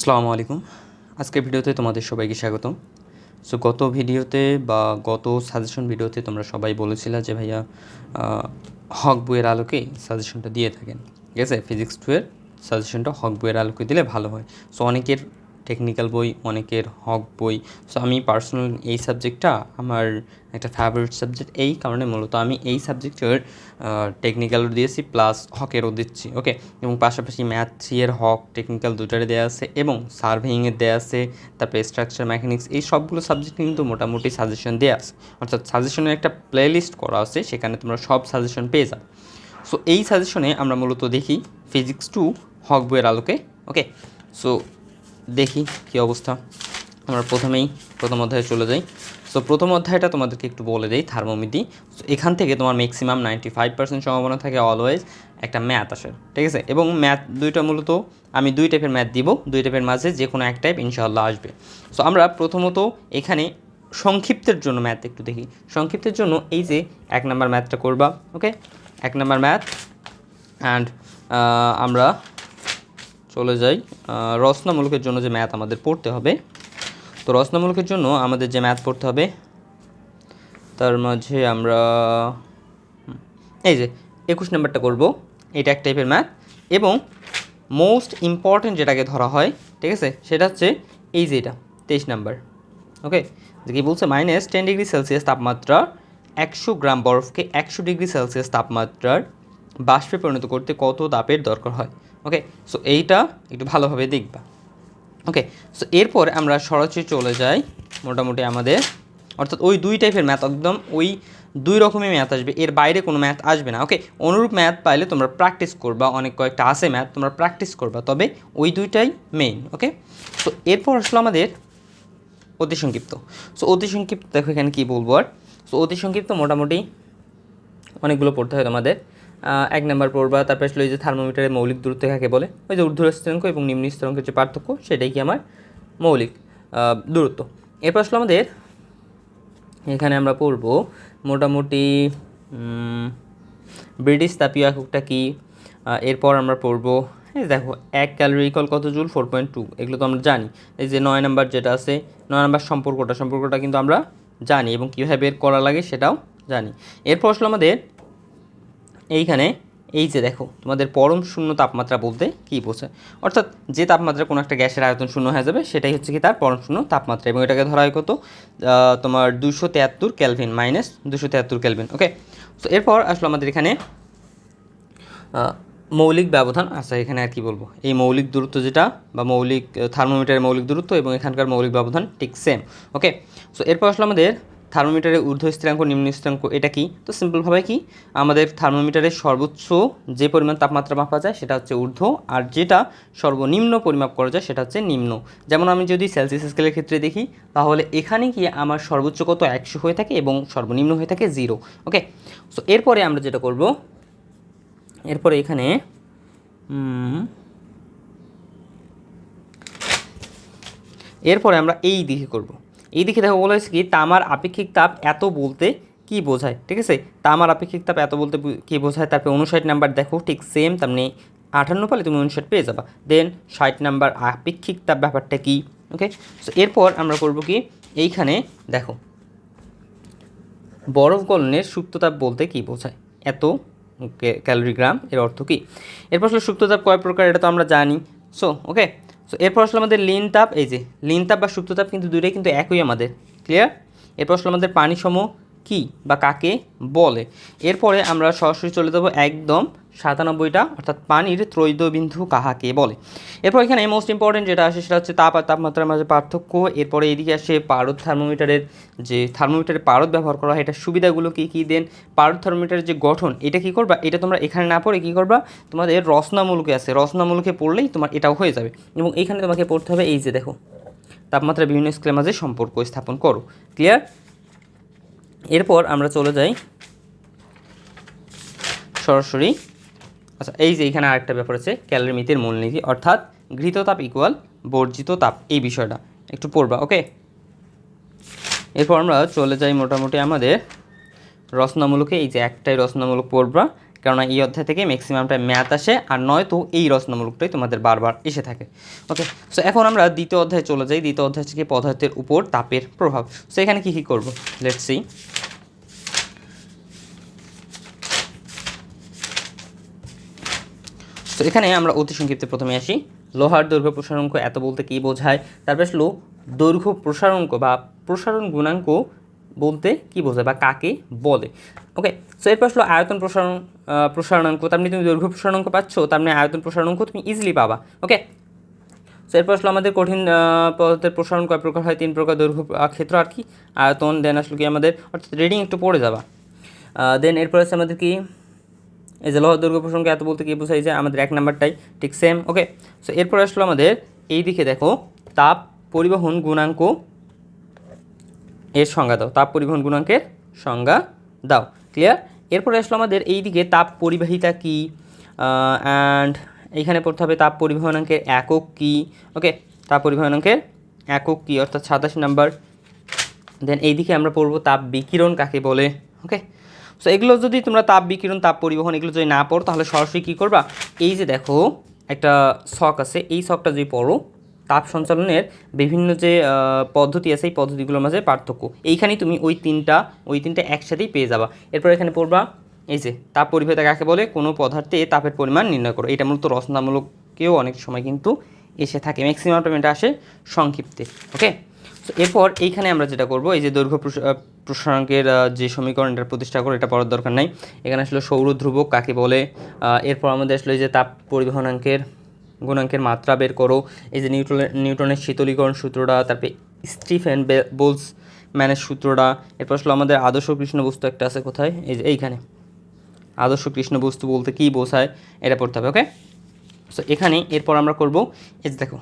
আসসালামু আলাইকুম। আজকের ভিডিওতে তোমাদের সবাইকে স্বাগতম। সো গত ভিডিওতে বা গত সাজেশন ভিডিওতে তোমরা সবাই বলেছিলে যে ভাইয়া হক বইয়ের আলোকে সাজেশনটা দিয়ে থাকেন। ঠিক আছে? ফিজিক্স টুয়ের সাজেশনটা হক বইয়ের আলোকে দিলে ভালো হয়। সো অনেকের টেকনিক্যাল বই, অনেকের হক বই। সো আমি পার্সোনাল এই সাবজেক্টটা আমার একটা ফেভারিট সাবজেক্ট এই কারণে মূলত আমি এই সাবজেক্টের টেকনিক্যালও দিয়েছি প্লাস হকেরও দিচ্ছি ওকে এবং পাশাপাশি ম্যাথ থ্রি হক টেকনিক্যাল দুটারে দেওয়া আছে এবং সার্ভেইংয়ের দেওয়া আছে, তারপরে স্ট্রাকচার মেকানিক্স এই সবগুলো সাবজেক্ট কিন্তু মোটামুটি সাজেশন দেওয়া আছে। অর্থাৎ সাজেশনের একটা প্লেলিস্ট করা আছে, সেখানে তোমরা সব সাজেশন পেয়ে যাবে। সো এই সাজেশনে আমরা মূলত দেখি ফিজিক্স টু হক বইয়ের আলোকে ওকে সো দেখি কী অবস্থা। আমরা প্রথমেই প্রথম অধ্যায়ে চলে যাই। সো প্রথম অধ্যায়টা তোমাদেরকে একটু বলে দেই থার্মোমিতি সো এখান থেকে তোমার ম্যাক্সিমাম নাইনটি ফাইভ পার্সেন্ট সম্ভাবনা থাকে অলওয়েজ একটা ম্যাথ আসার ঠিক আছে? এবং ম্যাথ দুইটা মূলত আমি দুই টাইপের ম্যাথ দিব, দুই টাইপের মাঝে যে কোনো এক টাইপ ইনশাআল্লাহ আসবে। সো আমরা প্রথমত এখানে সংক্ষিপ্তের জন্য ম্যাথ একটু দেখি। সংক্ষিপ্তের জন্য এই যে এক নাম্বার ম্যাথটা করবা ওকে এক নাম্বার ম্যাথ অ্যান্ড আমরা চলে যাই। রচনামূলকের জন্য যে ম্যাথ আমাদের পড়তে হবে, তো রচনামূলকের জন্য আমাদের যে ম্যাথ পড়তে হবে, তার মাঝে আমরা এই যে একুশ নাম্বারটা করব। এটা এক টাইপের ম্যাথ। এবং মোস্ট ইম্পর্ট্যান্ট যেটাকে ধরা হয়, ঠিক আছে? সেটা হচ্ছে এই যে এটা, তেইশ নাম্বার। ওকে? যে কি বলছে? মাইনাস টেন ডিগ্রি সেলসিয়াস তাপমাত্রা একশো গ্রাম বরফকে একশো ডিগ্রি সেলসিয়াস তাপমাত্রার বাষ্পে পরিণত করতে কত তাপের দরকার হয়? ওকে সো এইটা একটু ভালোভাবে দেখবা। ওকে সো এরপর আমরা সরাসরি চলে যাই মোটামুটি আমাদের। অর্থাৎ ওই দুই টাইপের ম্যাথ একদম ওই দুই রকমের ম্যাথ আসবে। এর বাইরে কোনো ম্যাথ আসবে না। ওকে অনুরূপ ম্যাথ পাইলে তোমরা প্র্যাকটিস করবা, অনেক কয়েকটা আছে ম্যাথ তোমরা প্র্যাকটিস করবা। তবে ওই দুইটাই মেইন ওকে সো এরপর আসলো আমাদের অতি সংক্ষিপ্ত। সো অতি সংক্ষিপ্ত দেখো এখানে কী বলব আর? সো অতি সংক্ষিপ্ত মোটামুটি অনেকগুলো পড়তে হয় তোমাদের। এক নাম্বার পড়বা তারপরে আসলে ওই যে থার্মোমিটারের মৌলিক দূরত্ব কাকে বলে? ওই যে ঊর্ধ্ব স্থিরাঙ্ক এবং নিম্ন স্থিরাঙ্কের যে পার্থক্য, সেটাই কি আমার মৌলিক দূরত্ব। এরপর আসলে আমাদের, এখানে আমরা পড়ব মোটামুটি ব্রিটিশ তাপীয় এককটা কি? এরপর আমরা পড়ব, এই দেখো, এক ক্যালোরি ইকল কত জুল? ফোর পয়েন্ট টু এগুলো তো আমরা জানি। এই যে নয় নাম্বার যেটা আছে, নয় নাম্বার সম্পর্কটা সম্পর্কটা কিন্তু আমরা জানি এবং কীভাবে বের করা লাগে সেটাও জানি। এরপর আসলে আমাদের এইখানে, এই যে দেখো, তোমাদের পরম শূন্য তাপমাত্রা বলতে কী বোঝায়? অর্থাৎ যে তাপমাত্রা কোনো একটা গ্যাসের আয়তন শূন্য হয়ে যাবে, সেটাই হচ্ছে কি তার পরম শূন্য তাপমাত্রা এবং এটাকে ধরা হয় কত? তোমার দুশো তেয়াত্তর ক্যালভিন মাইনাস দুশো তেয়াত্তর ক্যালভিন ওকে? তো এরপর আসলো আমাদের এখানে মৌলিক ব্যবধান। আচ্ছা এখানে আর কি বলব? এই মৌলিক দূরত্ব যেটা বা মৌলিক থার্মোমিটারের মৌলিক দূরত্ব এবং এখানকার মৌলিক ব্যবধান ঠিক সেম ওকে? সো এরপর আসলে আমাদের থার্মোমিটারের ঊর্ধ্ব স্থিরাঙ্ক নিম্ন স্থিরাঙ্ক এটা কি? তো সিম্পলভাবে কি? আমাদের থার্মোমিটারের সর্বোচ্চ যে পরিমাণ তাপমাত্রা মাপা যায় সেটা হচ্ছে ঊর্ধ্ব, আর যেটা সর্বনিম্ন পরিমাপ করা যায় সেটা হচ্ছে নিম্ন। যেমন আমি যদি সেলসিয়াস স্কেলের ক্ষেত্রে দেখি, তাহলে এখানে কি আমার সর্বোচ্চ কত? একশো হয়ে থাকে এবং সর্বনিম্ন হয়ে থাকে জিরো। ওকে? সো এরপরে আমরা যেটা করব, এরপরে এখানে এরপরে আমরা এই দিকে করব। এই দিকে দেখো বলা হয়েছে কি, তামার আপেক্ষিক তাপ এত বলতে কি বোঝায়? ঠিক আছে? তামার আপেক্ষিক তাপ এত বলতে কি বোঝায়? তারপরে উনষাট নাম্বার দেখো, ঠিক সেম তার মানে আটান্ন পালে তুমি উনষাট পেয়ে যাবা। দেন ষাট নাম্বার আপেক্ষিক তাপ ব্যাপারটা কি? ওকে সো এরপর আমরা করব কি, এইখানে দেখো, বরফ গলনের সুপ্ততাপ বলতে কি বোঝায়? এত ক্যালোরিগ্রাম এর অর্থ কি? এরপর আসলে সুপ্ততাপ কয় প্রকার, এটা তো আমরা জানি। সো ওকে সো এরপর আসলে আমাদের লিন তাপ, এই যে, লিন তাপ বা সুপ্ত তাপ কিন্তু দুটোই কিন্তু একই আমাদের ক্লিয়ার এরপর আসলে আমাদের পানিসম কি বা কাকে বলে? এরপরে আমরা সরাসরি চলে যাব একদম সাতানব্বইটা, অর্থাৎ পানির ত্রৈদবিন্দু কাহাকে বলে। এরপর এখানে মোস্ট ইম্পর্টেন্ট যেটা আসে সেটা হচ্ছে তাপ আর তাপমাত্রার মাঝে পার্থক্য। এরপরে এদিকে আসে পারদ থার্মোমিটারের যে থার্মোমিটারের পারদ ব্যবহার করা হয় এটার সুবিধাগুলো কী কী দেন? পারদ থার্মোমিটারের যে গঠন, এটা কী করবা? এটা তোমরা এখানে না পড়ে কী করবা? তোমাদের রসনামূলকে আছে রসনামূলকে পড়লেই তোমার এটাও হয়ে যাবে। এবং এখানে তোমাকে পড়তে হবে এই যে দেখো, তাপমাত্রা বিভিন্ন স্কেলের মাঝে সম্পর্ক স্থাপন করো। ক্লিয়ার এরপর আমরা চলে যাই সরাসরি আচ্ছা এই যে এখানে আরেকটা ব্যাপার আছে ক্যালোরি মিতের মূলনীতি, অর্থাৎ ঘৃত তাপ ইকুয়াল বর্জিত তাপ, এই বিষয়টা একটু পড়বা ওকে এরপর আমরা চলে যাই মোটামুটি আমাদের রচনামূলকে, এই যে একটাই রচনামূলক পড়বা, কেননা এই অধ্যায় থেকে ম্যাক্সিমামটা ম্যাথ আসে, আর নয়তো এই রচনামূলকটাই তোমাদের বারবার এসে থাকে ওকে সো এখন আমরা দ্বিতীয় অধ্যায়ে চলে যাই, দ্বিতীয় অধ্যায় থেকে পদার্থের উপর তাপের প্রভাব। সো এখানে কী কী করব? লেটস সি এখানে আমরা অতি সংক্ষিপ্তে প্রথমে আসি। লোহার দৈর্ঘ্য প্রসারণক এত বলতে কী বোঝায়? তারপর আসলো দৈর্ঘ্য প্রসারণাঙ্ক বা প্রসারণ গুণাঙ্ক বলতে কী বোঝায় বা কাকে বলে? ওকে, সো এরপর আসলো আয়তন প্রসারণ প্রসারণাঙ্ক। তার মানে তুমি দৈর্ঘ্য প্রসারণাঙ্ক পাচ্ছ, তার মানে আয়তন প্রসারণাঙ্ক তুমি ইজিলি পাবা। ওকে, সো এরপর আসলো আমাদের কঠিন পদার্থের প্রসারণ কয় প্রকার হয়? তিন প্রকার দৈর্ঘ্য ক্ষেত্র আর কি? আয়তন দেন আসলো কি আমাদের, অর্থাৎ রিডিং একটু পড়ে যাবা। দেন এরপর আছে আমাদের কি? এই যে লোহ দৈর্ঘ্য প্রসঙ্গে এত বলতে কি বোঝাই যে আমাদের এক নাম্বারটাই, ঠিক সেম ওকে সো এরপর আসলো আমাদের এই দিকে দেখো, তাপ পরিবহন গুণাঙ্ক এর সংজ্ঞা দাও, তাপ পরিবহন গুণাঙ্কের সংজ্ঞা দাও ক্লিয়ার এরপরে আসলো আমাদের এই দিকে তাপ পরিবাহিতা কী? অ্যান্ড এইখানে পড়তে হবে তাপ পরিবহনাঙ্কের একক কী? ওকে তাপ পরিবহনাঙ্কের একক কী? অর্থাৎ সাতাশ নাম্বার। দেন এইদিকে আমরা পড়ব তাপ বিকিরণ কাকে বলে ওকে সো এগুলো যদি তোমরা তাপ বিকিরণ, তাপ পরিবহন এগুলো যদি না পড়ো, তাহলে সরাসরি কী করবা? এই যে দেখো, একটা শখ আছে। এই শখটা যদি পড়ো, তাপ সঞ্চালনের বিভিন্ন যে পদ্ধতি আছে, এই পদ্ধতিগুলোর মাঝে পার্থক্য। এইখানেই তুমি ওই তিনটা ওই তিনটা একসাথেই পেয়ে যাবা। এরপর এখানে পড়বা, এই যে, তাপ পরিবাহিতা কাকে বলে? কোনো পদার্থে তাপের পরিমাণ নির্ণয় করো। এটা মূলত রচনামূলককেও অনেক সময় কিন্তু এসে থাকে। ম্যাক্সিমাম পেমেন্ট আসে সংক্ষিপ্তে ওকে এরপর এইখানে আমরা যেটা করব এই যে দৈর্ঘ্য প্রস- আহ, প্রসারণকের যে সমীকরণ এটা প্রতিষ্ঠা করে এটা পড়ার দরকার নাই। এখানে আসলে সৌর ধ্রুবক কাকে বলে? এরপর আমাদের আসলে এই যে তাপ পরিবহনাঙ্কের গুণাঙ্কের মাত্রা বের করো। এই যে নিউটনের নিউটনের শীতলীকরণ সূত্রটা তারপরে স্টিফেন বোলস ম্যানের সূত্রটা। এরপর আসলে আমাদের আদর্শ কৃষ্ণ বস্তু একটা আছে কোথায়? এই যে এইখানে। আদর্শ কৃষ্ণ বস্তু বলতে কী বোঝায়? এটা পড়তে হবে ওকে? সো এখানে এরপর আমরা করব এই যে দেখো।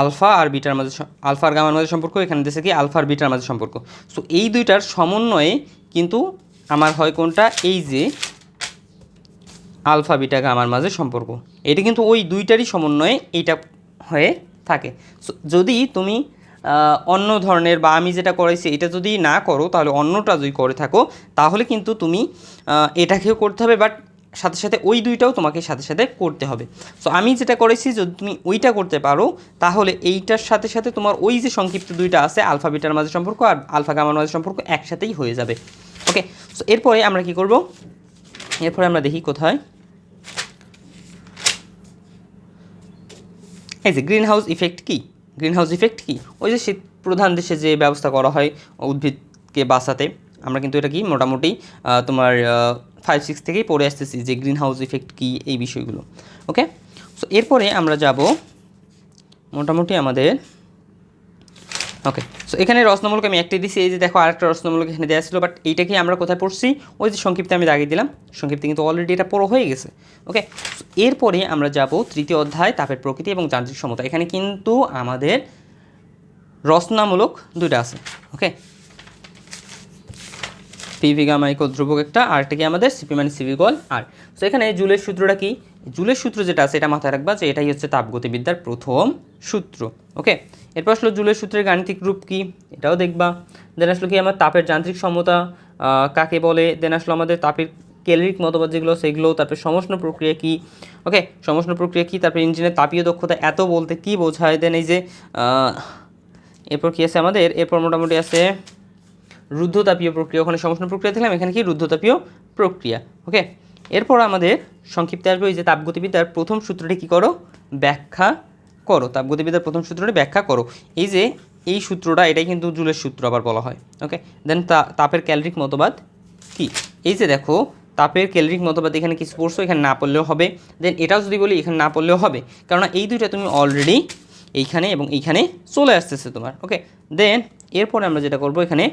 আলফা আর বিটার মাঝে আলফা আর গামার মাঝে সম্পর্ক, এখানে দেশে কি আলফা আর বিটার মাঝে সম্পর্ক। সো এই দুইটার সমন্বয়ে কিন্তু আমার হয় কোনটা? এই যে আলফা, বিটা, গামার মাঝে সম্পর্ক। এটা কিন্তু ওই দুইটারই সমন্বয়ে এইটা হয়ে থাকে। সো যদি তুমি অন্য ধরনের বা আমি যেটা করাইছি এটা যদি না করো, তাহলে অন্যটা যদি করে থাকো, তাহলে কিন্তু তুমি এটাকেও করতে হবে, বাট সাথে সাথে ওই দুইটাও তোমাকে সাথে সাথে করতে হবে। সো আমি যেটা করেছি, যদি তুমি ওইটা করতে পারো, তাহলে এইটার সাথে সাথে তোমার ওই যে সংক্ষিপ্ত দুইটা আছে, আলফা, বিটার মাঝে সম্পর্ক আর আলফা, গামার মাঝে সম্পর্ক একসাথেই হয়ে যাবে। ওকে সো এরপরে আমরা কি করব? এরপরে আমরা দেখি কোথায়। এই যে গ্রিন হাউস ইফেক্ট কী? গ্রিন হাউস ইফেক্ট কী? ওই যে শীত প্রধান দেশে যে ব্যবস্থা করা হয়, উদ্ভিদকে বাঁচাতে, আমরা কিন্তু এটা কি? মোটামুটি তোমার ফাইভ সিক্স থেকেই পড়ে আসতেছি যে গ্রিন হাউস ইফেক্ট কী, এই বিষয়গুলো ওকে সো এরপরে আমরা যাব মোটামুটি আমাদের ওকে সো এখানে রচনামূলক আমি একটাই দিছি, এই যে দেখো আরেকটা রচনামূলক এখানে দেওয়া ছিল বাট এইটাকে আমরা কোথায় পড়ছি? ওই যে সংক্ষিপ্তে আমি দাগিয়ে দিলাম, সংক্ষিপ্তে কিন্তু অলরেডি এটা পড়ো হয়ে গেছে ওকে এরপরে আমরা যাব তৃতীয় অধ্যায়, তাপের প্রকৃতি এবং যান্ত্রিক সমতা। এখানে কিন্তু আমাদের রচনামূলক দুইটা আছে ওকে পিভি গামা ইকল ধ্রুবক একটা, আর কি আমাদের? সিপি মানে গল আর তো এখানে জুলের সূত্রটা কি? জুলের সূত্র যেটা আছে, এটা মাথায় রাখবা যে এটাই হচ্ছে তাপগতিবিদ্যার প্রথম সূত্র ওকে এরপর আসলো জুলের সূত্রের গাণিতিক রূপ কি? এটাও দেখবা। দেন আসলো কি আমার তাপের যান্ত্রিক সমতা কাকে বলে? দেন আসলো আমাদের তাপের ক্যালোরিক মতবাদ যেগুলো সেগুলো তারপর সমষ্ণ প্রক্রিয়া কি? ওকে সমষ্ণ প্রক্রিয়া কি? তারপর ইঞ্জিনের তাপীয় দক্ষতা এত বলতে কি বোঝায়? দেন এই যে এরপর কি আছে আমাদের? এরপর মোটামুটি আছে রুদ্ধতাপীয় প্রক্রিয়া, ওখানে সমষ্ণ প্রক্রিয়া দিলাম এখানে কি? রুদ্ধতাপীয় প্রক্রিয়া ওকে এরপর আমাদের সংক্ষিপ্তে আসবে ওই যে তাপগতিবিদ্যার প্রথম সূত্রটি কী করো? ব্যাখ্যা করো, তাপগতিবিদ্যার প্রথম সূত্রটি ব্যাখ্যা করো। এই যে এই সূত্রটা, এটাই কিন্তু জুলের সূত্র আবার বলা হয় ওকে দেন তাপের ক্যালরিক মতবাদ কি? এই যে দেখো, তাপের ক্যালরিক মতবাদ এখানে কিছু পড়ছো এখানে না পড়লেও হবে। দেন এটাও যদি বলি, এখানে না পড়লেও হবে। কেননা এই দুইটা তুমি অলরেডি এইখানে এবং এইখানে চলে আসতেছে তোমার ওকে দেন এরপরে আমরা যেটা করব, এখানে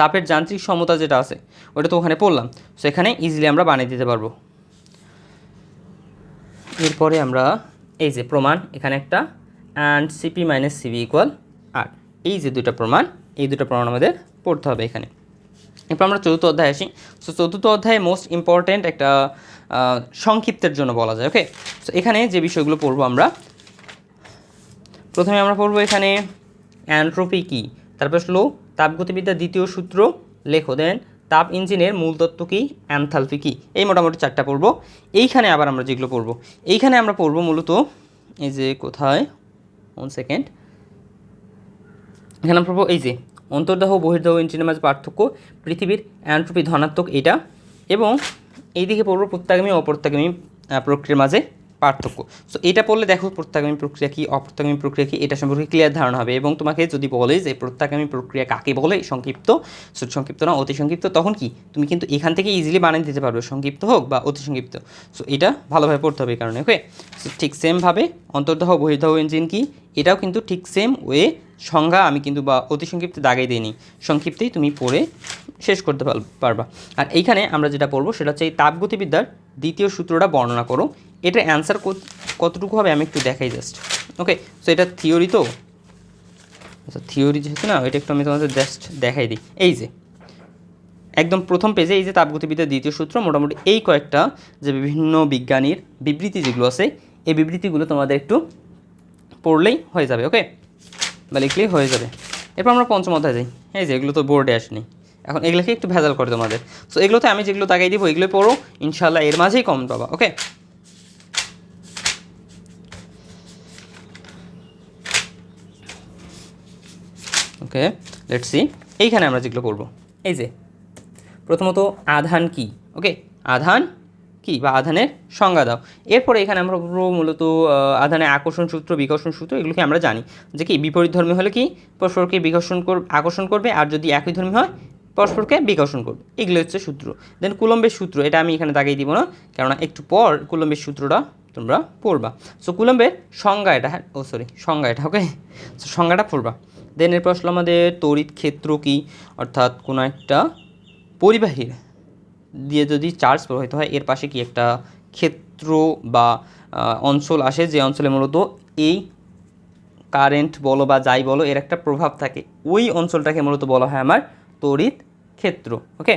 তাপের যান্ত্রিক সমতা যেটা আছে, ওটা তো ওখানে পড়লাম। সেখানে ইজিলি আমরা বানিয়ে দিতে পারব। এরপরে আমরা এই যে প্রমাণ, এখানে একটা and C P minus C V equal R এই যে দুটো প্রমাণ, এই দুটো প্রমাণ আমাদের পড়তে হবে এখানে। এরপর আমরা চতুর্থ অধ্যায় আসি। সো চতুর্থ অধ্যায়ে মোস্ট ইম্পর্ট্যান্ট একটা সংক্ষিপ্তের জন্য বলা যায় ওকে সো এখানে যে বিষয়গুলো পড়ব আমরা, প্রথমে আমরা পড়ব এখানে অ্যান্ট্রোপি কি? তারপর আসলো তাপগতিবিদ্যার দ্বিতীয় সূত্র লেখো, দেন তাপ ইঞ্জিনের মূল তত্ত্ব কী? অ্যানথালপি কী? এই মোটামুটি চারটা পড়ব। এইখানে আবার আমরা যেগুলো পড়ব, এইখানে আমরা পড়ব মূলত এই যে কোথায়? ওয়ান সেকেন্ড এখানে আমরা পড়ব এই যে অন্তর্দাহ বহির্দাহ ইঞ্জিনের মাঝে পার্থক্য, পৃথিবীর অ্যান্ট্রপি ধনাত্মক এটা, এবং এইদিকে পড়ব প্রত্যাগামী অপ্রত্যাগামী প্রক্রিয়ার মাঝে। পার্থক্য। সো এটা পড়লে দেখো প্রত্যাগামী প্রক্রিয়া কি, অপ্রত্যাগামী প্রক্রিয়া কি, এটা সম্পর্কে ক্লিয়ার ধারণা হবে। এবং তোমাকে যদি বলে যে প্রত্যাগামী প্রক্রিয়া কাকে বলে, সংক্ষিপ্ত সংক্ষিপ্ত না, অতি সংক্ষিপ্ত, তখন কি? তুমি কিন্তু এখান থেকে ইজিলি বানিয়ে দিতে পারবে, সংক্ষিপ্ত হোক বা অতি সংক্ষিপ্ত। সো এটা ভালোভাবে পড়তে হবে এই কারণে ওকে সো ঠিক সেমভাবে অন্তর্দাহ, বহির্দাহ ইঞ্জিন কি? এটাও কিন্তু ঠিক সেম ওয়ে সংজ্ঞা আমি কিন্তু বা অতি সংক্ষিপ্তে দাগাই দিইনি। সংক্ষিপ্তেই তুমি পড়ে শেষ করতে পার- পারবা। আর এইখানে আমরা যেটা পড়ব, সেটা হচ্ছে এই তাপগতিবিদ্যার দ্বিতীয় সূত্রটা বর্ণনা করো। এটার অ্যান্সার কতটুকু হবে আমি একটু দেখাই জাস্ট ওকে সো এটা থিওরি তো? আচ্ছা থিওরি যেহেতু না এটা একটু আমি তোমাদের জাস্ট দেখাই দিই। এই যে, একদম প্রথম পেজে এই যে তাপগতিবিদ্যার দ্বিতীয় সূত্র, মোটামুটি এই কয়েকটা যে বিভিন্ন বিজ্ঞানীর বিবৃতি যেগুলো আছে, এই বিবৃতিগুলো তোমাদের একটু পড়লেই হয়ে যাবে ওকে বা লিখলেই হয়ে যাবে। এরপর আমরা পঞ্চম অধ্যায় যাই। এই যে, এগুলো তো বোর্ডে আসেনি। এখন এগুলোকে একটু ভেজাল করে তোমাদের। সো এগুলোতে আমি যেগুলো তাকাই দিব এগুলো পড়ো। ইনশাল্লাহ এর মাঝেই কম পাবা ওকে ওকে লেটস সি এইখানে আমরা যেগুলো করব, এই যে, প্রথমত আধান কি? ওকে আধান কি বা আধানের সংজ্ঞা দাও। এরপরে এখানে আমরা মূলত আধানের আকর্ষণ সূত্র, বিকর্ষণ সূত্র, এগুলোকে আমরা জানি। যে কি, বিপরীত ধর্মী হলে কি, পরস্পরকে বিকর্ষণ কর, আকর্ষণ করবে, আর যদি একই ধর্মী হয়, পরস্পরকে বিকর্ষণ করবে। এগুলো হচ্ছে সূত্র। দেন কুলম্বের সূত্র, এটা আমি এখানে দাগিয়ে দিব না, কেননা একটু পর কুলম্বের সূত্রটা তোমরা পড়বা। সো কুলম্বের সংজ্ঞা এটা হ্যাঁ ও সরি সংজ্ঞা এটা ওকে সো সংজ্ঞাটা পড়বা। দেন এরপর আসলে আমাদের তড়িৎ ক্ষেত্র কি? অর্থাৎ কোনো একটা পরিবাহীর দিয়ে যদি চার্জ প্রবাহিত হয়, এর পাশে কি একটা ক্ষেত্র বা অঞ্চল আসে, যে অঞ্চলে মূলত এই কারেন্ট বলো বা যাই বলো, এর একটা প্রভাব থাকে। ওই অঞ্চলটাকে মূলত বলা হয় আমার তড়িৎ ক্ষেত্র ওকে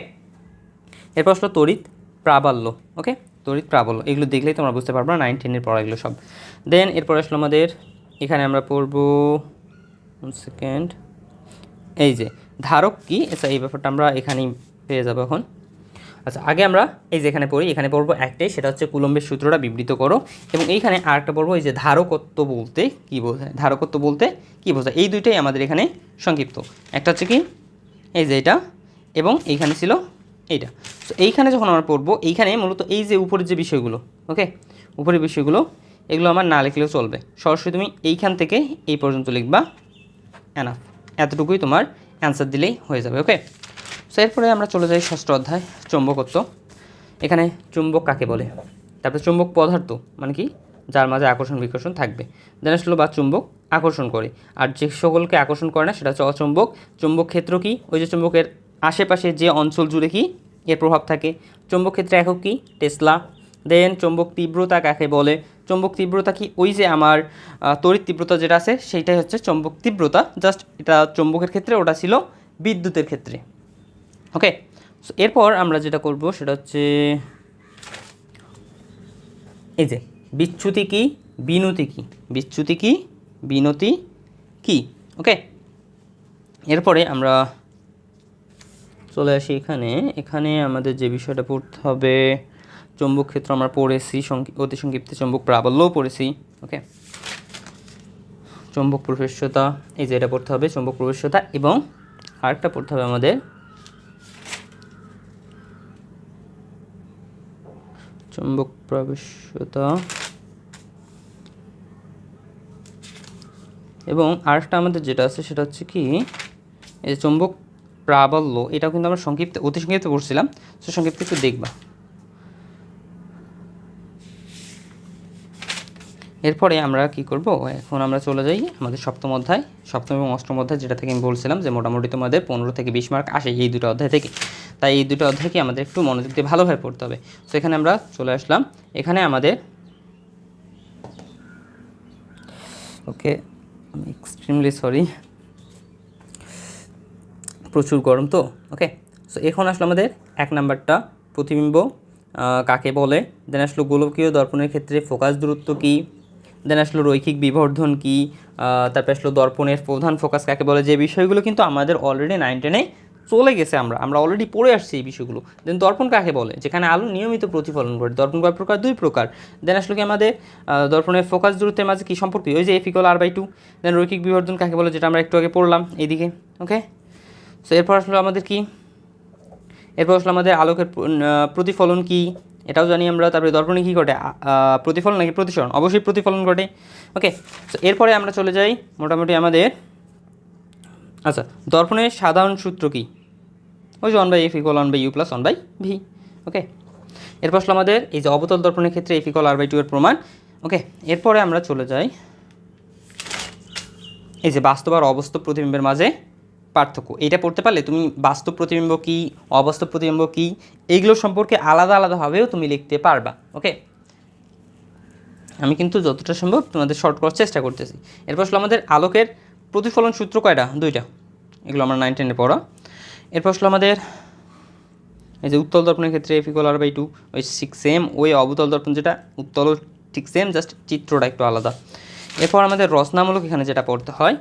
এরপর আসলো তড়িৎ প্রাবল্য ওকে তড়িৎ প্রাবল্য, এগুলো দেখলেই তোমরা বুঝতে পারব না নাইন টেনের পড়া এগুলো সব। দেন এরপর আসলো আমাদের, এখানে আমরা পড়ব সেকেন্ড এই যে, ধারক কি? আচ্ছা এই ব্যাপারটা আমরা এখানেই পেয়ে যাব এখন। আচ্ছা আগে আমরা এই যে এখানে পড়ি, এখানে পড়ব একটাই, সেটা হচ্ছে কুলম্বের সূত্রটা বিবৃত করো। এবং এইখানে আরেকটা পড়ব, এই যে ধারকত্ব বলতে কি বোঝায়? ধারকত্ব বলতে কি বোঝায়? এই দুইটাই আমাদের এখানে সংক্ষিপ্ত। একটা হচ্ছে কি? এই যে এটা, এবং এইখানে ছিল এইটা। তো এইখানে যখন আমরা পড়ব, এইখানে মূলত এই যে উপরের যে বিষয়গুলো ওকে উপরের বিষয়গুলো, এগুলো আমার না লিখলেও চলবে। সরাসরি তুমি এইখান থেকে এই পর্যন্ত লিখবা। এনাফ এতটুকুই তোমার অ্যান্সার দিলেই হয়ে যাবে ওকে সো এরপরে আমরা চলে যাই ষষ্ঠ অধ্যায়, চুম্বকত্ব। এখানে চুম্বক কাকে বলে? তারপরে চুম্বক পদার্থ মানে কি? যার মাঝে আকর্ষণ, বিকর্ষণ থাকবে। দেন আসলো বা চুম্বক, আকর্ষণ করে। আর যে সকলকে আকর্ষণ করে না, সেটা হচ্ছে অচুম্বক। চুম্বক ক্ষেত্র কি? ওই যে চুম্বকের আশেপাশে যে অঞ্চল জুড়ে কি? এর প্রভাব থাকে। চুম্বক ক্ষেত্রে একক কি? টেসলা। দেন চুম্বক তীব্রতা কাকে বলে? চুম্বক তীব্রতা কি? ওই যে আমার তড়িৎ তীব্রতা যেটা আছে, সেইটাই হচ্ছে চুম্বক তীব্রতা। জাস্ট এটা চুম্বকের ক্ষেত্রে, ওটা ছিল বিদ্যুতের ক্ষেত্রে। ওকে এরপর আমরা যেটা করব, সেটা হচ্ছে এই যে, বিচ্যুতি কি? বিনতি কি? বিচ্যুতি কি? বিনতি কি? ওকে এরপরে আমরা চলে আসি এখানে। এখানে আমাদের যে বিষয়টা পড়তে হবে চৌম্বক ক্ষেত্র আমরা পড়েছি অতি সংক্ষিপ্তে চৌম্বক প্রাবল্যও পড়েছি, ওকে? চৌম্বক প্রবেশ্যতা, এই যে এটা পড়তে হবে, চৌম্বক প্রবেশ্যতা এবং আরেকটা পড়তে হবে আমাদের। চৌম্বক প্রবেশ্যতা এবং আরেকটা আমাদের যেটা আছে সেটা হচ্ছে কি, এই চৌম্বক প্রাবল্য, এটাও কিন্তু আমরা সংক্ষিপ্ত অতি সংক্ষিপ্ত পড়ছিলাম সে সংক্ষিপ্ত একটু দেখবা। এরপরে আমরা কি করব? এখন আমরা চলে যাই আমাদের সপ্তম অধ্যায়। সপ্তম এবং অষ্টম অধ্যায় যেটা থেকে আমি বলছিলাম যে মোটামুটি তোমাদের পনেরো থেকে বিশ মার্ক আসে এই দুটো অধ্যায় থেকে। তাই এই দুটো অধ্যায়কে আমাদের একটু মনোযোগ দিয়ে ভালোভাবে পড়তে হবে। তো এখানে আমরা চলে আসলাম। এখানে আমাদের ওকে, আমি এক্সট্রিমলি সরি প্রচুর গরম তো, ওকে? সো এখন আসলো আমাদের এক নাম্বারটা, প্রতিবিম্ব কাকে বলে? দেন আসলো গোলকীয় দর্পণের ক্ষেত্রে ফোকাস দূরত্ব কী? দেন আসলো রৈখিক বিবর্ধন কী তারপরে আসলো দর্পণের প্রধান ফোকাস কাকে বলে, যে বিষয়গুলো কিন্তু আমাদের অলরেডি নাইন টেনে চলে গেছে আমরা আমরা অলরেডি পড়ে আসছি এই বিষয়গুলো। দেন দর্পণ কাকে বলে, যেখানে আলো নিয়মিত প্রতিফলন করে, দর্পণ কয় প্রকার? দুই প্রকার। দেন আসলে কি আমাদের দর্পণের ফোকাস দূরত্বের মাঝে কী সম্পর্ক ওই যে F equal R by two then রৈখিক বিবর্ধন কাকে বলে, যেটা আমরা একটু আগে পড়লাম এইদিকে ওকে সো এরপর আসলো আমাদের কি? এরপর আসলে আমাদের আলোকের প্রতিফলন কি? এটাও জানি আমরা, তারপরে দর্পণে কী ঘটে? প্রতিফলন নাকি প্রতিসরণ? অবশ্যই প্রতিফলন ঘটে। ওকে তো এরপরে আমরা চলে যাই মোটামুটি আমাদের। আচ্ছা দর্পণের সাধারণ সূত্র কি? ওই যে one by F equal one by U plus one by V okay এরপর আসলে আমাদের এই যে অবতল দর্পণের ক্ষেত্রে F equal R by two এর প্রমাণ ওকে এরপরে আমরা চলে যাই। এই যে বাস্তব আর অবস্থ প্রতিবিম্বের মাঝে পার্থক্য। এটা পড়তে পারলে তুমি বাস্তব প্রতিবিম্ব কী, অবাস্তব প্রতিবিম্ব কী এইগুলো সম্পর্কে আলাদা আলাদাভাবেও তুমি লিখতে পারবা ওকে আমি কিন্তু যতটা সম্ভব তোমাদের শর্ট করার চেষ্টা করতেছি। এরপর আসলে আমাদের আলোকের প্রতিফলন সূত্র কয়টা? দুইটা। এগুলো আমরা নাইন টেনে পড়া। এরপর আসলে আমাদের এই যে উত্তল দর্পণের ক্ষেত্রে F equal R by two ওই সিক্স সেম ওই অবতল দর্পণ যেটা উত্তল ঠিক সেম জাস্ট চিত্রটা একটু আলাদা। এরপর আমাদের রচনামূলক এখানে যেটা পড়তে হয়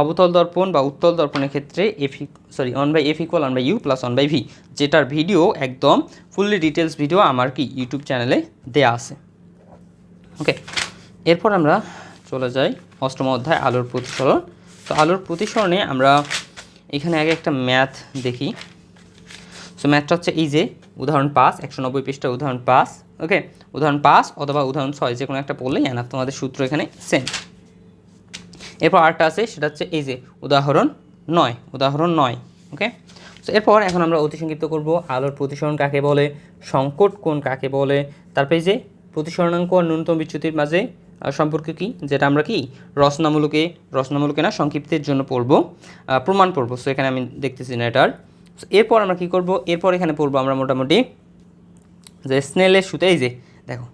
অবতল দর্পণ বা উত্তল দর্পণের ক্ষেত্রে F sorry one by F equal one by U plus one by V যেটার ভিডিও একদম ফুললি ডিটেলস ভিডিও আমার কি ইউটিউব চ্যানেলে দেয়া আছে। ওকে এরপর আমরা চলে যাই অষ্টম অধ্যায় আলোর প্রতিসরণ। তো আলোর প্রতিসরণে আমরা এখানে আগে একটা ম্যাথ দেখি। সো ম্যাথটা হচ্ছে এই যে, উদাহরণ পাঁচ, একশো নব্বই পৃষ্ঠা উদাহরণ পাঁচ ওকে উদাহরণ পাঁচ অথবা উদাহরণ ছয় যে কোনো একটা পড়লেই এনার তোমাদের সূত্র এখানে সেম এরপর আরেকটা আছে, সেটা হচ্ছে এই যে উদাহরণ নয় উদাহরণ নয় ওকে তো এরপর এখন আমরা অতি সংক্ষিপ্ত করব, আলোর প্রতিসরণ কাকে বলে, সংকট কোণ কাকে বলে, তারপরে যে প্রতিসরণাঙ্ক আর ন্যূনতম বিচ্যুতির মাঝে সম্পর্ক কি, যেটা আমরা কি, রচনামূলকে রচনামূলকে না, সংক্ষিপ্তের জন্য পড়ব প্রমাণ পড়ব সো এখানে আমি দেখতেছি না এটার। এরপর আমরা কি করব, এরপর এখানে পড়ব আমরা মোটামুটি যে স্নেলের সূত্র এই যে, দেখো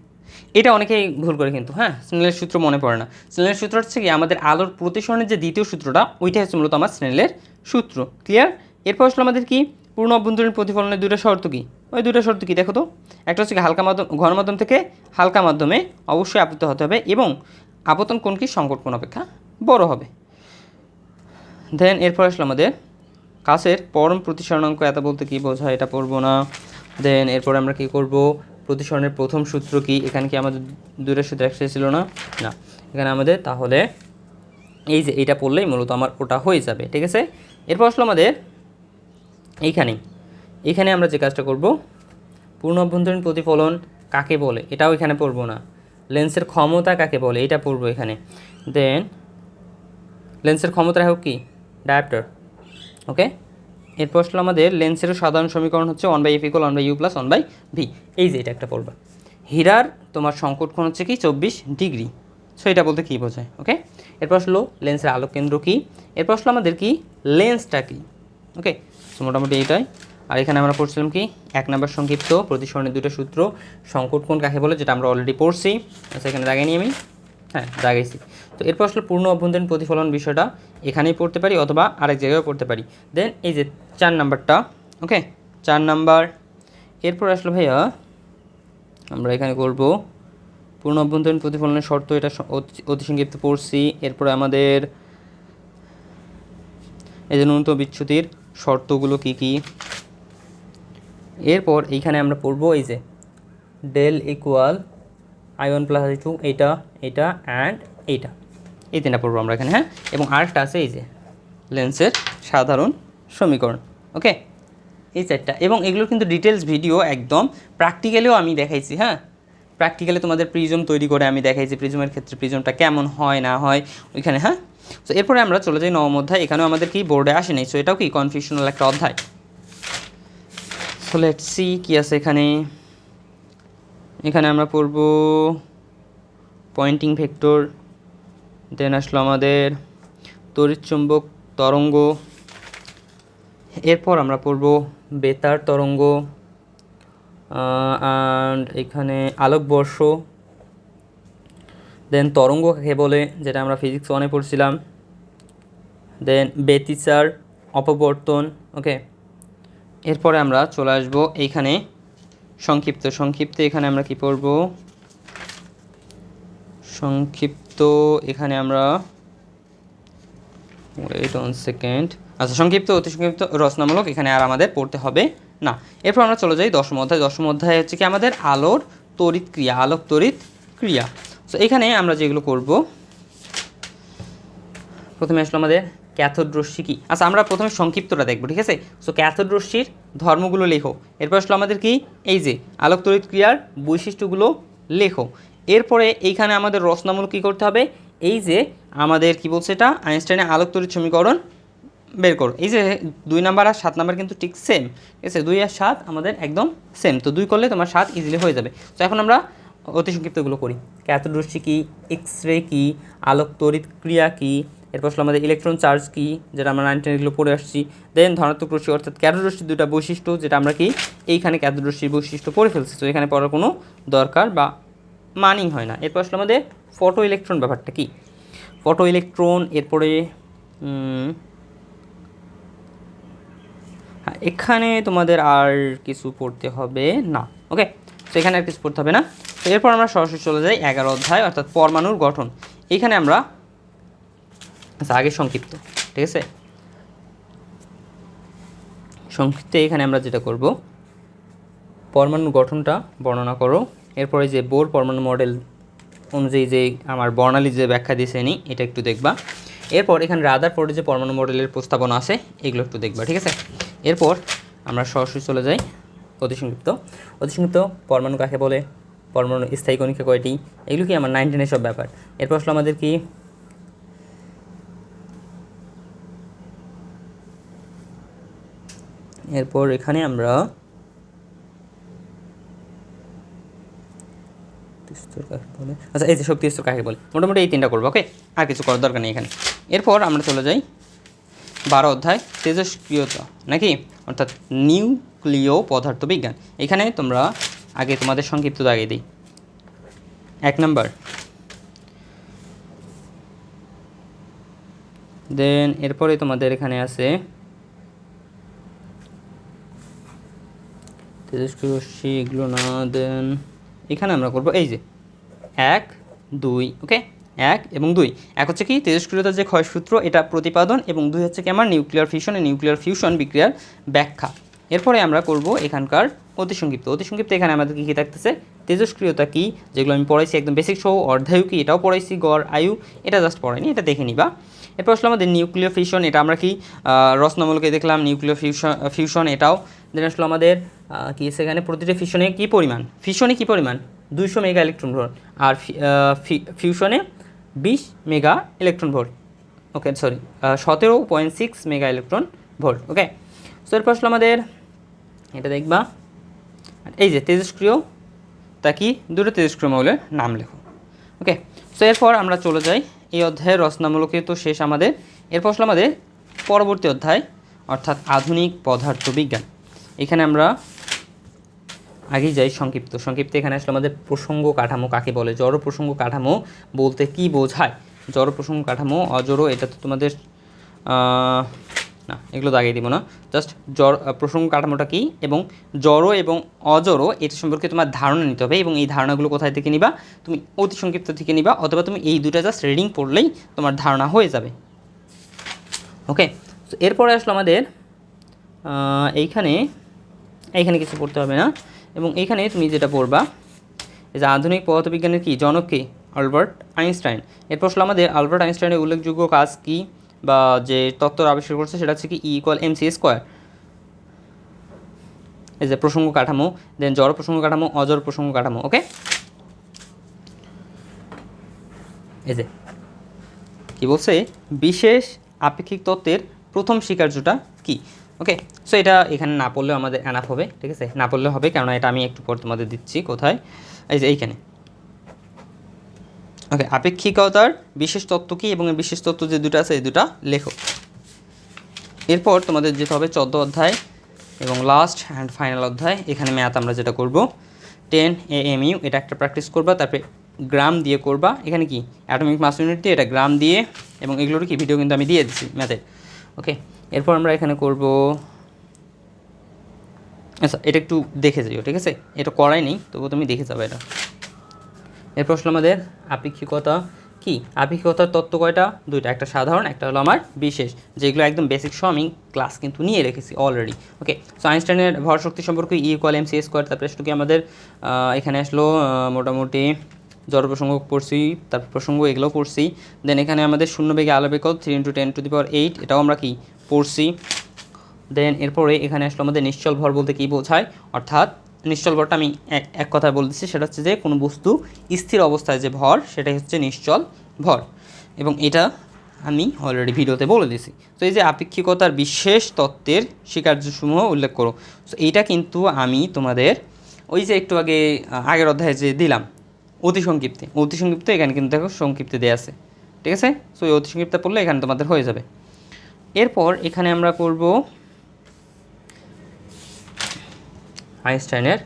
এটা অনেকেই ভুল করে কিন্তু হ্যাঁ? স্নেলের সূত্র মনে পড়ে না। স্নেলের সূত্র হচ্ছে কি, আমাদের আলোর প্রতিসরণের যে দ্বিতীয় সূত্রটা, ওইটা হচ্ছে মূলত আমার স্নেলের সূত্র। ক্লিয়ার এরপর আসলে আমাদের কি? পূর্ণ অভ্যন্তরীণ প্রতিফলনের দুটো শর্ত কি? ওই দুটো শর্ত কি, দেখো তো? একটা হচ্ছে কি, হালকা মাধ্যম, ঘন মাধ্যম থেকে হালকা মাধ্যমে অবশ্যই আপতিত হতে হবে এবং আপতন কোন কি, সংকট কোন অপেক্ষা বড় হবে। দেন এরপর আসলে আমাদের কাছের পরম প্রতিসরণাঙ্ক এত বলতে কি বোঝায়, এটা পড়ব না। দেন এরপর আমরা কি করব? প্রতিসরণের প্রথম সূত্র কি? এখানে কি আমাদের দূরের সূত্র একসাথে ছিল না? না। এখানে আমাদের তাহলে এই যে এইটা পড়লেই মূলত আমার ওটা হয়ে যাবে, ঠিক আছে? এরপর আসলে আমাদের এইখানেই এখানে আমরা যে কাজটা করব, পূর্ণ অভ্যন্তরীণ প্রতিফলন কাকে বলে? এটাও এখানে পড়ব না। লেন্সের ক্ষমতা কাকে বলে? এটা পড়ব এখানে। দেন লেন্সের ক্ষমতা হোক কি? ডায়াপ্টার ওকে এরপর আসলে আমাদের লেন্সের সাধারণ সমীকরণ হচ্ছে one by F equal one by U plus one by V এই যে এটা একটা পড়বা হীরার তোমার সংকট কোণ হচ্ছে কি? চব্বিশ ডিগ্রি। সো এটা বলতে কী বোঝায়? ওকে এরপর আসলো লেন্সের আলোক কেন্দ্র কী? এরপর আসলো আমাদের কি? লেন্সটা কি? ওকে সো মোটামুটি এইটাই। আর এখানে আমরা পড়ছিলাম কি? এক নাম্বার সংক্ষিপ্ত প্রতিসরণের দুটো সূত্র। সংকট কোণ কাকে বলে? যেটা আমরা অলরেডি পড়ছি। আচ্ছা এখানে দাগাই নিয়ে আমি। হ্যাঁ দাগাইছি। তো এরপর আসলে পূর্ণ অভ্যন্তরীণ প্রতিফলন বিষয়টা। এখানেই পড়তে পারি অথবা আরেক জায়গায়ও পড়তে পারি। দেন এই যে চার নাম্বারটা ওকে চার নাম্বার। এরপর আসলে ভাইয়া, আমরা এখানে করব পূর্ণ অভ্যন্তরীণ প্রতিফলনের শর্ত, এটা অতি- সংক্ষিপ্ত পড়ছি। এরপরে আমাদের এই যে ন্যূনতম বিচ্যুতির শর্তগুলো কি কি? এরপর এইখানে আমরা পড়ব এই যে del equal I one plus I two এইটা এইটা অ্যান্ড এইটা এই তিনটা পড়ব আমরা এখানে হ্যাঁ? এবং আরেকটা আছে এই যে, লেন্সের সাধারণ সমীকরণ, ওকে? এই চারটা এবং এগুলোর কিন্তু ডিটেলস ভিডিও একদম প্র্যাকটিক্যালিও আমি দেখাইছি হ্যাঁ? প্র্যাকটিক্যালি তোমাদের প্রিজম তৈরি করে আমি দেখাইছি প্রিজমের ক্ষেত্রে প্রিজমটা কেমন হয়, না হয়, ওইখানে হ্যাঁ? তো এরপরে আমরা চলে যাই নবম অধ্যায়। এখানেও আমাদের কি বোর্ডে আসে নাই সো এটাও কি কনফিউশনাল একটা অধ্যায়? সো লেট সি কি আছে এখানে। এখানে আমরা পড়ব পয়েন্টিং ভেক্টর দেন আসলো আমাদের তড়িৎচুম্বক তরঙ্গ, এরপর আমরা পড়ব বেতার তরঙ্গ অ্যান্ড এখানে আলোকবর্ষ দেন তরঙ্গ কাকে বলে, যেটা আমরা ফিজিক্স ওয়ানে পড়ছিলাম দেন বেতিচার অপবর্তন ওকে এরপরে আমরা চলে আসব এইখানে সংক্ষিপ্ত সংক্ষিপ্ত, এখানে আমরা কি পড়ব? সংক্ষিপ্ত, এখানে আমরা ওয়েট অন সেকেন্ড আচ্ছা সংক্ষিপ্ত, অতি সংক্ষিপ্ত, রচনামূলক, এখানে আর আমাদের পড়তে হবে না। এরপর আমরা চলে যাই দশম অধ্যায়। দশম অধ্যায় হচ্ছে কি আমাদের আলোর তড়িৎ ক্রিয়া, আলোক তড়িৎ ক্রিয়া। তো এখানে আমরা যেগুলো করব, প্রথমে আসলো আমাদের ক্যাথোড রশ্মি কি? আচ্ছা আমরা প্রথমে সংক্ষিপ্তটা দেখব, ঠিক আছে? সো ক্যাথোড রশ্মির ধর্মগুলো লেখো। এরপর আসলো আমাদের কি? এই যে আলোক তড়িৎ ক্রিয়ার বৈশিষ্ট্যগুলো লেখো। এরপরে এইখানে আমাদের রচনামূলক কী করতে হবে? এই যে, আমাদের কি বলছে এটা? আইনস্টাইনের আলোক তড়িৎ সমীকরণ বের করো। এই যে, দুই নাম্বার আর সাত নাম্বার কিন্তু ঠিক সেম ঠিক আছে? দুই আর সাত আমাদের একদম সেম তো দুই করলে তোমার সাত ইজিলি হয়ে যাবে। তো এখন আমরা অতি সংক্ষিপ্তগুলো করি। ক্যাথোড রশ্মি কী? এক্স রে কী? আলোক তড়িৎ ক্রিয়া কী? এরপর আসলে আমাদের ইলেকট্রন চার্জ কী, যেটা আমরা নাইন টেনগুলো পড়ে আসছি। দেন ধনাত্মক রশ্মি, অর্থাৎ ক্যাথোড রশ্মির দুটা বৈশিষ্ট্য, যেটা আমরা কি, এইখানে ক্যাডোরশ্মির বৈশিষ্ট্য পড়ে ফেলছি। তো এখানে পড়ার কোনো দরকার বা মানিং হয় না। এরপর আসলে আমাদের ফটো ইলেকট্রন ব্যাপারটা কি? ফটো ইলেকট্রন এরপরে হ্যাঁ এখানে তোমাদের আর কিছু পড়তে হবে না। ওকে তো এখানে আর কিছু পড়তে হবে না। তো, এরপর আমরা সরাসরি চলে যাই এগারো অধ্যায়, অর্থাৎ পরমাণুর গঠন। এইখানে আমরা আচ্ছা আগে সংক্ষিপ্ত, ঠিক আছে? সংক্ষিপ্তে এখানে আমরা যেটা করব পরমাণুর গঠনটা বর্ণনা করো। এরপরে যে বোর পরমাণু মডেল অনুযায়ী যে আমার বর্ণালী যে ব্যাখ্যা দিয়েছে নি এটা একটু দেখবা। এরপর এখানে রাদার ফোর্ডে যে পরমাণু মডেলের প্রস্তাবনা আছে, এগুলো একটু দেখবা, ঠিক আছে? এরপর আমরা সরাসরি চলে যাই, অতি সংক্ষিপ্ত। অতি সংক্ষিপ্ত, পরমাণু কাকে বলে? পরমাণু স্থায়ী কণিকা কয়টি? এগুলো কি আমার নাইনটিনের সব ব্যাপার? এরপর আসলে আমাদের কি? এরপর এখানে আমরা বলে? আচ্ছা এই যে শক্তি স্তর কাকে বলে? মোটামুটি এই তিনটা করব ওকে আর কিছু করার দরকার নেই এখানে। এরপর আমরা চলে যাই বারো অধ্যায়, তেজস্ক্রিয়তা, নাকি? অর্থাৎ নিউক্লিয় পদার্থবিজ্ঞান এখানে তোমরা আগে তোমাদের সংক্ষিপ্ত দাগিয়ে দিই। এক নাম্বার। দেন এরপরে তোমাদের এখানে আছে তেজস্ক্রিয় এগুলো না দেন। এখানে আমরা করব এই যে এক দুই ওকে এক এবং দুই। এক হচ্ছে কি? তেজস্ক্রিয়তার যে ক্ষয়সূত্র এটা প্রতিপাদন এবং দুই হচ্ছে কি? আমার নিউক্লিয়ার ফিউশন নিউক্লিয়ার ফিউশন বিক্রিয়ার ব্যাখ্যা। এরপরে আমরা করব এখানকার অতি সংক্ষিপ্ত অতি সংক্ষিপ্ত এখানে আমাদের কী কী থাকতেছে? তেজস্ক্রিয়তা কী? যেগুলো আমি পড়াইছি একদম বেসিক সহ অর্ধায়ু কি? এটাও পড়াইছি গড় আয়ু এটা জাস্ট পড়াইনি এটা দেখে নিবা। এরপর আসলে আমাদের নিউক্লিয়ার ফিউশন এটা আমরা কি? আহ, রচনামূলকে দেখলাম নিউক্লিয়ার ফিউশন ফিউশন এটাও দেন আসলো আমাদের কি সেখানে প্রতিটা ফিউশনে কী পরিমাণ? ফিউশনে কী পরিমাণ? দুইশো মেগা ইলেকট্রন ভোল্ট আর ফিউশনে বিশ mega electron volt okay sorry সতেরো point six mega electron volt okay so এরপর আসলো আমাদের, এটা দেখবা। এই যে তেজস্ক্রিয় তা কি? দুটো তেজস্ক্রিয় মৌলের নাম লেখো। ওকে সো এরপর আমরা চলে যাই। এই অধ্যায়ের রচনামূলকে তো শেষ আমাদের। এরপর আসলে আমাদের পরবর্তী অধ্যায়, অর্থাৎ আধুনিক পদার্থ বিজ্ঞান এখানে আমরা আগে যাই সংক্ষিপ্ত। সংক্ষিপ্ত এখানে আসলে আমাদের প্রসঙ্গ কাঠামো কাকে বলে? জড় প্রসঙ্গ কাঠামো বলতে কি বোঝায়? জড় প্রসঙ্গ কাঠামো, অজড়, এটা তো তোমাদের না, এগুলো দাগিয়ে দিব না। জাস্ট জড় প্রসঙ্গ কাঠামোটা কী এবং জড় এবং অজড়, এটা সম্পর্কে তোমার ধারণা নিতে হবে এবং এই ধারণাগুলো কোথায় থেকে নিবা? তুমি অতি সংক্ষিপ্ত থেকে নিবা, অথবা তুমি এই দুটা জাস্ট রিডিং পড়লেই তোমার ধারণা হয়ে যাবে। ওকে? তো এরপরে আসলো আমাদের এইখানে এইখানে কিছু পড়তে হবে না। এবং এইখানে তুমি যেটা পড়বা যে আধুনিক পদার্থবিজ্ঞানের কি, জনক কে? Albert Einstein. এরপর আসলে আমাদের, আলবার্ট আইনস্টাইনের উল্লেখযোগ্য কাজ কি বা যে তত্ত্ব আবিষ্কার করছে সেটা হচ্ছে কি E equal M C square এই যে প্রসঙ্গ কাঠামো দেন জড় প্রসঙ্গ কাঠামো অজর প্রসঙ্গ কাঠামো ওকে এই যে, কি বলছে? বিশেষ আপেক্ষিক তত্ত্বের প্রথম স্বীকার্যটা কি? ওকে সো এটা এখানে না পড়লেও আমাদের অ্যানাফ হবে, ঠিক আছে? না পড়লেও হবে, কেননা এটা আমি একটু পর তোমাদের দিচ্ছি কোথায়? এই যে এইখানে। ওকে আপেক্ষিকতার বিশেষ তত্ত্ব কি এবং বিশেষ তত্ত্ব যে দুটো আছে, এই দুটা লেখো। এরপর তোমাদের যেতে হবে চোদ্দ অধ্যায় এবং লাস্ট অ্যান্ড ফাইনাল অধ্যায়। এখানে ম্যাথ আমরা যেটা করব টেন এ এম ইউ এটা একটা প্র্যাকটিস করবা, তারপরে গ্রাম দিয়ে করবা। এখানে কি? অ্যাটমিক মাস ইউনিট দিয়ে, এটা গ্রাম দিয়ে, এবং এগুলোর কি? ভিডিও কিন্তু আমি দিয়ে দিচ্ছি ম্যাথে ওকে এরপর আমরা এখানে করব আচ্ছা এটা একটু দেখে যাইও, ঠিক আছে? এটা করাই নেই তবু তুমি দেখে যাবে এটা। এরপর আসলে আমাদের, আপেক্ষিকতা কি? আপেক্ষিকতার তত্ত্ব কয়টা? দুইটা, একটা সাধারণ, একটা হলো আমার বিশেষ। যেগুলো একদম বেসিক সহ আমি ক্লাস কিন্তু নিয়ে রেখেছি অলরেডি ওকে সো আইনস্টাইনের ভর শক্তি সম্পর্কে E equal M C square তারপরে আসলো কি আমাদের এখানে আসলো মোটামুটি জড় প্রসঙ্গ পড়ছি, তারপর প্রসঙ্গ এগুলো পড়ছি। দেন এখানে আমাদের শূন্য বেগে আলো equal three into ten to the power eight এটাও আমরা কি? পড়ছি। দেন এরপরে এখানে আসলে আমাদের নিশ্চল ভর বলতে কী বোঝায়? অর্থাৎ নিশ্চল ভরটা আমি এক কথায় বলতেছি, সেটা হচ্ছে যে কোনো বস্তু স্থির অবস্থায় যে ভর, সেটাই হচ্ছে নিশ্চল ভর। এবং এটা আমি অলরেডি ভিডিওতে বলে দিয়েছি। তো এই যে আপেক্ষিকতার বিশেষ তত্ত্বের স্বীকার্যসমূহ উল্লেখ করো। তো এইটা কিন্তু আমি তোমাদের ওই যে একটু আগে আগের অধ্যায়ে যে দিলাম অতি সংক্ষিপ্তে অতি সংক্ষিপ্তে এখানে কিন্তু দেখো সংক্ষিপ্তে দেওয়া আছে। ঠিক আছে? সো এই অতি সংক্ষিপ্তে পড়লে এখানে তোমাদের হয়ে যাবে। এরপর এখানে আমরা করব আইনস্টাইনের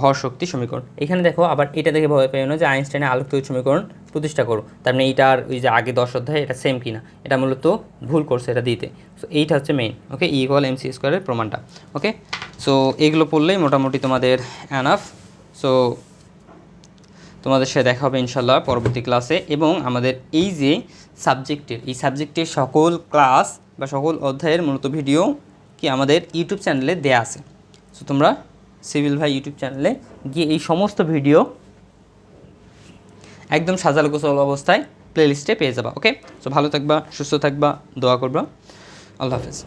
ভর শক্তি সমীকরণ। এখানে দেখো আবার এটা দেখে ভয় না যে আইনস্টাইনের আলোক তড়িৎ সমীকরণ প্রতিষ্ঠা করো। তার মানে এইটার ওই যে আগে দশ অধ্যায় এটা সেম কিনা, এটা মূলত ভুল করছে এটা দিতে। সো এইটা হচ্ছে main okay equal M C স্কোয়ারের প্রমাণটা ওকে সো এইগুলো পড়লেই মোটামুটি তোমাদের অ্যানাফ সো তোমাদের সাথে দেখা হবে ইনশাল্লাহ পরবর্তী ক্লাসে এবং আমাদের এই যে সাবজেক্টের। এই সাবজেক্টের সকল ক্লাস বা সকল অধ্যায়ের মূলত ভিডিও কি আমাদের ইউটিউব চ্যানেলে দেয়া আছে। সো তোমরা সিভিল ভাই ইউটিউব চ্যানেলে গিয়ে এই সমস্ত ভিডিও একদম সাজাল গোসল অবস্থায় প্লেলিস্টে পেয়ে যাবা ওকে সো ভালো থাকবা, সুস্থ থাকবা, দোয়া করবা। আল্লাহ হাফেজ।